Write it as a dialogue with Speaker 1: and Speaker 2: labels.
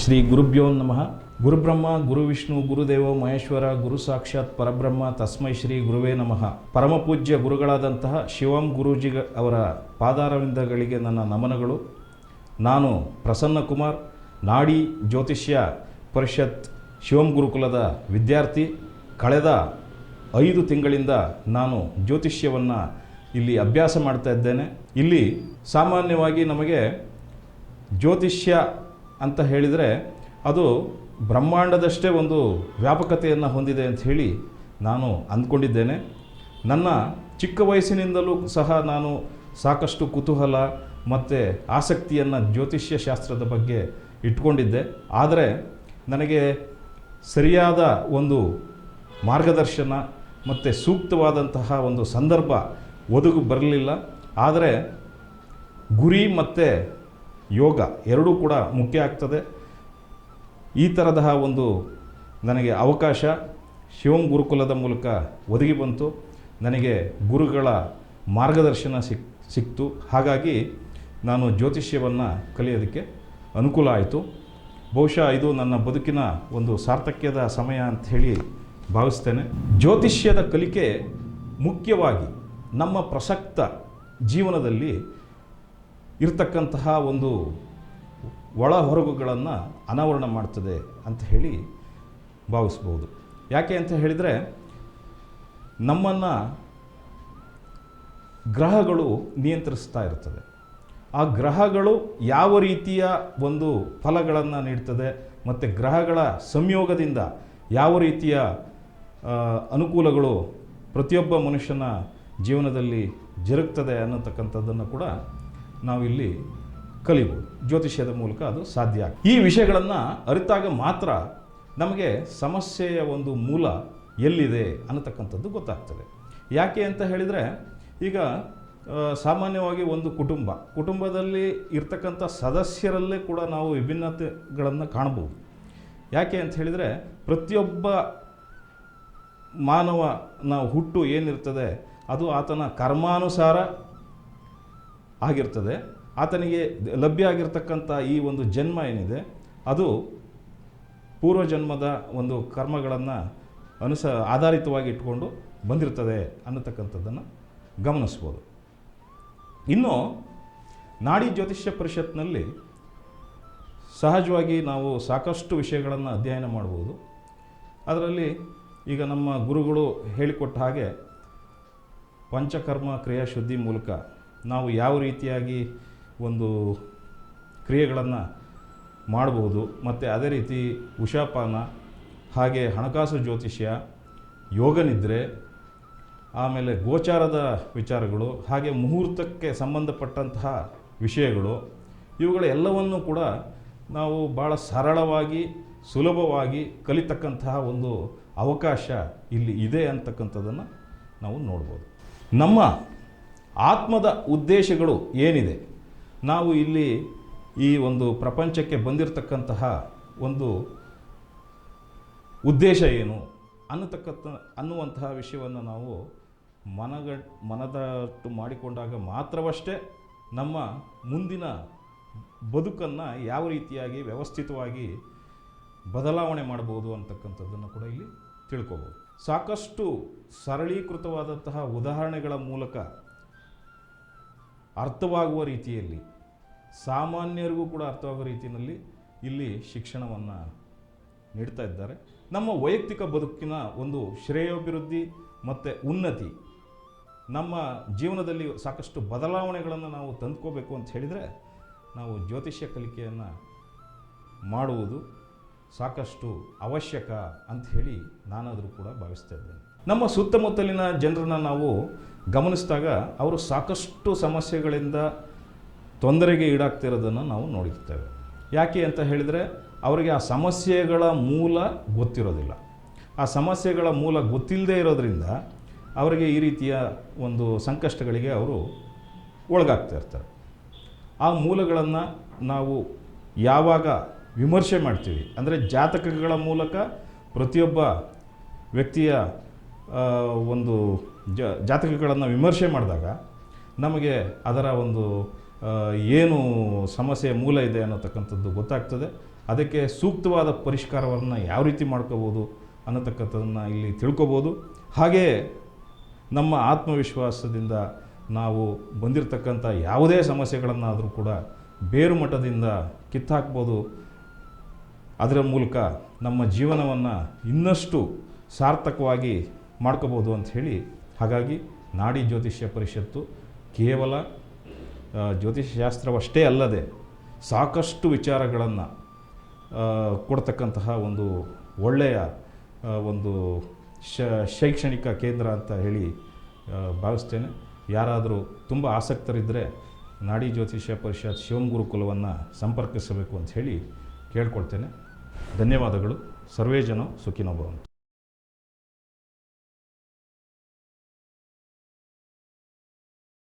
Speaker 1: ಶ್ರೀ ಗುರುಭ್ಯೋ ನಮಃ. ಗುರುಬ್ರಹ್ಮ, ಗುರು ವಿಷ್ಣು ಗುರುದೇವ ಮಹೇಶ್ವರ, ಗುರು ಸಾಕ್ಷಾತ್ ಪರಬ್ರಹ್ಮ, ತಸ್ಮೈ ಶ್ರೀ ಗುರುವೇ ನಮಃ. ಪರಮಪೂಜ್ಯ ಗುರುಗಳಾದಂತಹ ಶಿವಂ ಗುರೂಜಿ ಅವರ ಪಾದಾರವಿಂದಗಳಿಗೆ ನನ್ನ ನಮನಗಳು. ನಾನು ಪ್ರಸನ್ನ ಕುಮಾರ್, ನಾಡಿ ಜ್ಯೋತಿಷ್ಯ ಪರಿಷತ್ ಶಿವಂ ಗುರುಕುಲದ ವಿದ್ಯಾರ್ಥಿ. ಕಳೆದ ಐದು ತಿಂಗಳಿಂದ ನಾನು ಜ್ಯೋತಿಷ್ಯವನ್ನು ಇಲ್ಲಿ ಅಭ್ಯಾಸ ಮಾಡ್ತಾ ಇದ್ದೇನೆ. ಇಲ್ಲಿ ಸಾಮಾನ್ಯವಾಗಿ ನಮಗೆ ಜ್ಯೋತಿಷ್ಯ ಅಂತ ಹೇಳಿದರೆ ಅದು ಬ್ರಹ್ಮಾಂಡದಷ್ಟೇ ಒಂದು ವ್ಯಾಪಕತೆಯನ್ನು ಹೊಂದಿದೆ ಅಂತ ಹೇಳಿ ನಾನು ಅಂದ್ಕೊಂಡಿದ್ದೇನೆ. ನನ್ನ ಚಿಕ್ಕ ವಯಸ್ಸಿನಿಂದಲೂ ಸಹ ನಾನು ಸಾಕಷ್ಟು ಕುತೂಹಲ ಮತ್ತು ಆಸಕ್ತಿಯನ್ನು ಜ್ಯೋತಿಷ್ಯ ಶಾಸ್ತ್ರದ ಬಗ್ಗೆ ಇಟ್ಕೊಂಡಿದ್ದೆ. ಆದರೆ ನನಗೆ ಸರಿಯಾದ ಒಂದು ಮಾರ್ಗದರ್ಶನ ಮತ್ತು ಸೂಕ್ತವಾದಂತಹ ಒಂದು ಸಂದರ್ಭ ಒದಗು ಬರಲಿಲ್ಲ. ಆದರೆ ಗುರಿ ಮತ್ತು ಯೋಗ ಎರಡೂ ಕೂಡ ಮುಖ್ಯ ಆಗ್ತದೆ. ಈ ಥರದ ಒಂದು ನನಗೆ ಅವಕಾಶ. ಶಿವಂ ಗುರುಕುಲದ ಮೂಲಕ ಒದಗಿ ಬಂತು. ನನಗೆ ಗುರುಗಳ ಮಾರ್ಗದರ್ಶನ ಸಿಕ್, ಸಿಕ್ತು. ಹಾಗಾಗಿ ನಾನು ಜ್ಯೋತಿಷ್ಯವನ್ನು ಕಲಿಯೋದಕ್ಕೆ ಅನುಕೂಲ ಆಯಿತು. ಬಹುಶಃ ಇದು ನನ್ನ ಬದುಕಿನ ಒಂದು ಸಾರ್ಥಕ್ಯದ ಸಮಯ ಅಂತ ಹೇಳಿ ಭಾವಿಸ್ತೇನೆ. ಜ್ಯೋತಿಷ್ಯದ ಕಲಿಕೆ ಮುಖ್ಯವಾಗಿ ನಮ್ಮ ಪ್ರಸಕ್ತ ಜೀವನದಲ್ಲಿ ಇರ್ತಕ್ಕಂತಹ ಒಂದು ಒಳ ಹೊರಗುಗಳನ್ನು ಅನಾವರಣ ಮಾಡ್ತದೆ ಅಂತ ಹೇಳಿ ಭಾವಿಸ್ಬೋದು. ಯಾಕೆ ಅಂತ ಹೇಳಿದರೆ ನಮ್ಮನ್ನು ಗ್ರಹಗಳು ನಿಯಂತ್ರಿಸ್ತಾ ಇರ್ತದೆ. ಆ ಗ್ರಹಗಳು ಯಾವ ರೀತಿಯ ಒಂದು ಫಲಗಳನ್ನು ನೀಡ್ತದೆ ಮತ್ತು ಗ್ರಹಗಳ ಸಂಯೋಗದಿಂದ ಯಾವ ರೀತಿಯ ಅನುಕೂಲಗಳು ಪ್ರತಿಯೊಬ್ಬ ಮನುಷ್ಯನ ಜೀವನದಲ್ಲಿ ಜರುಗ್ತದೆ ಅನ್ನತಕ್ಕಂಥದ್ದನ್ನು ಕೂಡ ನಾವಿಲ್ಲಿ ಕಲಿಬೋದು ಜ್ಯೋತಿಷ್ಯದ ಮೂಲಕ ಅದು ಸಾಧ್ಯ ಈ ವಿಷಯಗಳನ್ನು ಅರಿತಾಗ ಮಾತ್ರ ನಮಗೆ ಸಮಸ್ಯೆಯ ಒಂದು ಮೂಲ ಎಲ್ಲಿದೆ ಅನ್ನತಕ್ಕಂಥದ್ದು ಗೊತ್ತಾಗ್ತದೆ. ಯಾಕೆ ಅಂತ ಹೇಳಿದರೆ, ಈಗ ಸಾಮಾನ್ಯವಾಗಿ ಒಂದು ಕುಟುಂಬ, ಕುಟುಂಬದಲ್ಲಿ ಇರ್ತಕ್ಕಂಥ ಸದಸ್ಯರಲ್ಲೇ ಕೂಡ ನಾವು ವಿಭಿನ್ನತೆಗಳನ್ನು ಕಾಣಬಹುದು. ಯಾಕೆ ಅಂತ ಹೇಳಿದರೆ, ಪ್ರತಿಯೊಬ್ಬ ಮಾನವನ ಹುಟ್ಟು ಏನಿರ್ತದೆ, ಅದು ಆತನ ಕರ್ಮಾನುಸಾರ ಆಗಿರ್ತದೆ. ಆತನಿಗೆ ಲಭ್ಯ ಆಗಿರ್ತಕ್ಕಂಥ ಈ ಒಂದು ಜನ್ಮ ಏನಿದೆ, ಅದು ಪೂರ್ವಜನ್ಮದ ಒಂದು ಕರ್ಮಗಳನ್ನು ಅನುಸ, ಆಧಾರಿತವಾಗಿ ಇಟ್ಕೊಂಡು ಬಂದಿರ್ತದೆ ಅನ್ನತಕ್ಕಂಥದ್ದನ್ನು ಗಮನಿಸ್ಬೋದು. ಇನ್ನು ನಾಡಿ ಜ್ಯೋತಿಷ್ಯ ಪರಿಷತ್ನಲ್ಲಿ ಸಹಜವಾಗಿ ನಾವು ಸಾಕಷ್ಟು ವಿಷಯಗಳನ್ನು ಅಧ್ಯಯನ ಮಾಡ್ಬೋದು. ಅದರಲ್ಲಿ ಈಗ ನಮ್ಮ ಗುರುಗಳು ಹೇಳಿಕೊಟ್ಟ ಹಾಗೆ ಪಂಚಕರ್ಮ ಕ್ರಿಯಾಶುದ್ಧಿ ಮೂಲಕ ನಾವು ಯಾವ ರೀತಿಯಾಗಿ ಒಂದು ಕ್ರಿಯೆಗಳನ್ನು ಮಾಡ್ಬೋದು, ಮತ್ತು ಅದೇ ರೀತಿ ಉಷಾಪಾನ, ಹಾಗೆ ಹಣಕಾಸು ಜ್ಯೋತಿಷ್ಯ ಯೋಗನಿದ್ರೆ ಆಮೇಲೆ ಗೋಚಾರದ ವಿಚಾರಗಳು, ಹಾಗೆ ಮುಹೂರ್ತಕ್ಕೆ ಸಂಬಂಧಪಟ್ಟಂತಹ ವಿಷಯಗಳು, ಇವುಗಳ ಎಲ್ಲವನ್ನೂ ಕೂಡ ನಾವು ಭಾಳ ಸರಳವಾಗಿ, ಸುಲಭವಾಗಿ ಕಲಿತಕ್ಕಂತಹ ಒಂದು ಅವಕಾಶ ಇಲ್ಲಿ ಇದೆ ಅಂತಕ್ಕಂಥದ್ದನ್ನು ನಾವು ನೋಡ್ಬೋದು. ನಮ್ಮ ಆತ್ಮದ ಉದ್ದೇಶಗಳು ಏನಿದೆ? ನಾವು ಇಲ್ಲಿ ಈ ಒಂದು ಪ್ರಪಂಚಕ್ಕೆ ಬಂದಿರತಕ್ಕಂತಹ ಒಂದು ಉದ್ದೇಶ ಏನು ಅನ್ನತಕ್ಕಂಥ, ಅನ್ನುವಂತಹ ವಿಷಯವನ್ನು ನಾವು ಮನಗ ಮನದಟ್ಟು ಮಾಡಿಕೊಂಡಾಗ ಮಾತ್ರವಷ್ಟೇ ನಮ್ಮ ಮುಂದಿನ ಬದುಕನ್ನು ಯಾವ ರೀತಿಯಾಗಿ ವ್ಯವಸ್ಥಿತವಾಗಿ ಬದಲಾವಣೆ ಮಾಡ್ಬೋದು ಅಂತಕ್ಕಂಥದ್ದನ್ನು ಕೂಡ ಇಲ್ಲಿ ತಿಳ್ಕೊಬೋದು. ಸಾಕಷ್ಟು ಸರಳೀಕೃತವಾದಂತಹ ಉದಾಹರಣೆಗಳ ಮೂಲಕ ಅರ್ಥವಾಗುವ ರೀತಿಯಲ್ಲಿ, ಸಾಮಾನ್ಯರಿಗೂ ಕೂಡ ಅರ್ಥವಾಗುವ ರೀತಿಯಲ್ಲಿ ಇಲ್ಲಿ ಶಿಕ್ಷಣವನ್ನು ನೀಡ್ತಾ ಇದ್ದಾರೆ. ನಮ್ಮ ವೈಯಕ್ತಿಕ ಬದುಕಿನ ಒಂದು ಶ್ರೇಯೋಭಿವೃದ್ಧಿ ಮತ್ತು ಉನ್ನತಿ, ನಮ್ಮ ಜೀವನದಲ್ಲಿ ಸಾಕಷ್ಟು ಬದಲಾವಣೆಗಳನ್ನು ನಾವು ತಂದುಕೋಬೇಕು ಅಂತ ಹೇಳಿದರೆ, ನಾವು ಜ್ಯೋತಿಷ್ಯ ಕಲಿಕೆಯನ್ನು ಮಾಡುವುದು ಸಾಕಷ್ಟು ಅವಶ್ಯಕ ಅಂತ ಹೇಳಿ ನಾನಾದರೂ ಕೂಡ ಭಾವಿಸ್ತಾ ಇದ್ದೇನೆ. ನಮ್ಮ ಸುತ್ತಮುತ್ತಲಿನ ಜನರನ್ನು ನಾವು ಗಮನಿಸಿದಾಗ ಅವರು ಸಾಕಷ್ಟು ಸಮಸ್ಯೆಗಳಿಂದ ತೊಂದರೆಗೆ ಈಡಾಗ್ತಿರೋದನ್ನು ನಾವು ನೋಡಿರ್ತೇವೆ. ಯಾಕೆ ಅಂತ ಹೇಳಿದರೆ ಅವರಿಗೆ ಆ ಸಮಸ್ಯೆಗಳ ಮೂಲ ಗೊತ್ತಿರೋದಿಲ್ಲ. ಆ ಸಮಸ್ಯೆಗಳ ಮೂಲ ಗೊತ್ತಿಲ್ಲದೆ ಇರೋದ್ರಿಂದ ಅವರಿಗೆ ಈ ರೀತಿಯ ಒಂದು ಸಂಕಷ್ಟಗಳಿಗೆ ಅವರು ಒಳಗಾಗ್ತಾ ಇರ್ತಾರೆ. ಆ ಮೂಲಗಳನ್ನು ನಾವು ಯಾವಾಗ ವಿಮರ್ಶೆ ಮಾಡ್ತೀವಿ, ಅಂದರೆ ಜಾತಕಗಳ ಮೂಲಕ ಪ್ರತಿಯೊಬ್ಬ ವ್ಯಕ್ತಿಯ ಒಂದು ಜಾತಕಗಳನ್ನು ವಿಮರ್ಶೆ ಮಾಡಿದಾಗ ನಮಗೆ ಅದರ ಒಂದು ಏನು ಸಮಸ್ಯೆ ಮೂಲ ಇದೆ ಅನ್ನತಕ್ಕಂಥದ್ದು ಗೊತ್ತಾಗ್ತದೆ. ಅದಕ್ಕೆ ಸೂಕ್ತವಾದ ಪರಿಷ್ಕಾರವನ್ನು ಯಾವ ರೀತಿ ಮಾಡ್ಕೋಬೋದು ಅನ್ನತಕ್ಕಂಥದ್ದನ್ನು ಇಲ್ಲಿ ತಿಳ್ಕೊಬೋದು. ಹಾಗೇ ನಮ್ಮ ಆತ್ಮವಿಶ್ವಾಸದಿಂದ ನಾವು ಬಂದಿರತಕ್ಕಂಥ ಯಾವುದೇ ಸಮಸ್ಯೆಗಳನ್ನಾದರೂ ಕೂಡ ಬೇರು ಮಟ್ಟದಿಂದ ಕಿತ್ತಾಕ್ಬೋದು. ಅದರ ಮೂಲಕ ನಮ್ಮ ಜೀವನವನ್ನು ಇನ್ನಷ್ಟು ಸಾರ್ಥಕವಾಗಿ ಮಾಡ್ಕೋಬೋದು ಅಂತ ಹೇಳಿ, ಹಾಗಾಗಿ ನಾಡಿ ಜ್ಯೋತಿಷ್ಯ ಪರಿಷತ್ತು ಕೇವಲ ಜ್ಯೋತಿಷ್ಯ ಶಾಸ್ತ್ರವಷ್ಟೇ ಅಲ್ಲದೆ ಸಾಕಷ್ಟು ವಿಚಾರಗಳನ್ನು ಕೊಡ್ತಕ್ಕಂತಹ ಒಂದು ಒಳ್ಳೆಯ ಒಂದು ಶೈಕ್ಷಣಿಕ ಕೇಂದ್ರ ಅಂತ ಹೇಳಿ ಭಾವಿಸ್ತೇನೆ. ಯಾರಾದರೂ ತುಂಬ ಆಸಕ್ತರಿದ್ದರೆ ನಾಡಿ ಜ್ಯೋತಿಷ್ಯ ಪರಿಷತ್ ಶಿವಂ ಗುರುಕುಲವನ್ನು ಸಂಪರ್ಕಿಸಬೇಕು ಅಂತ ಹೇಳಿ ಕೇಳ್ಕೊಳ್ತೇನೆ. ಧನ್ಯವಾದಗಳು. ಸರ್ವೇ ಜನ ಸುಖಿನೋ ಭವಂತು.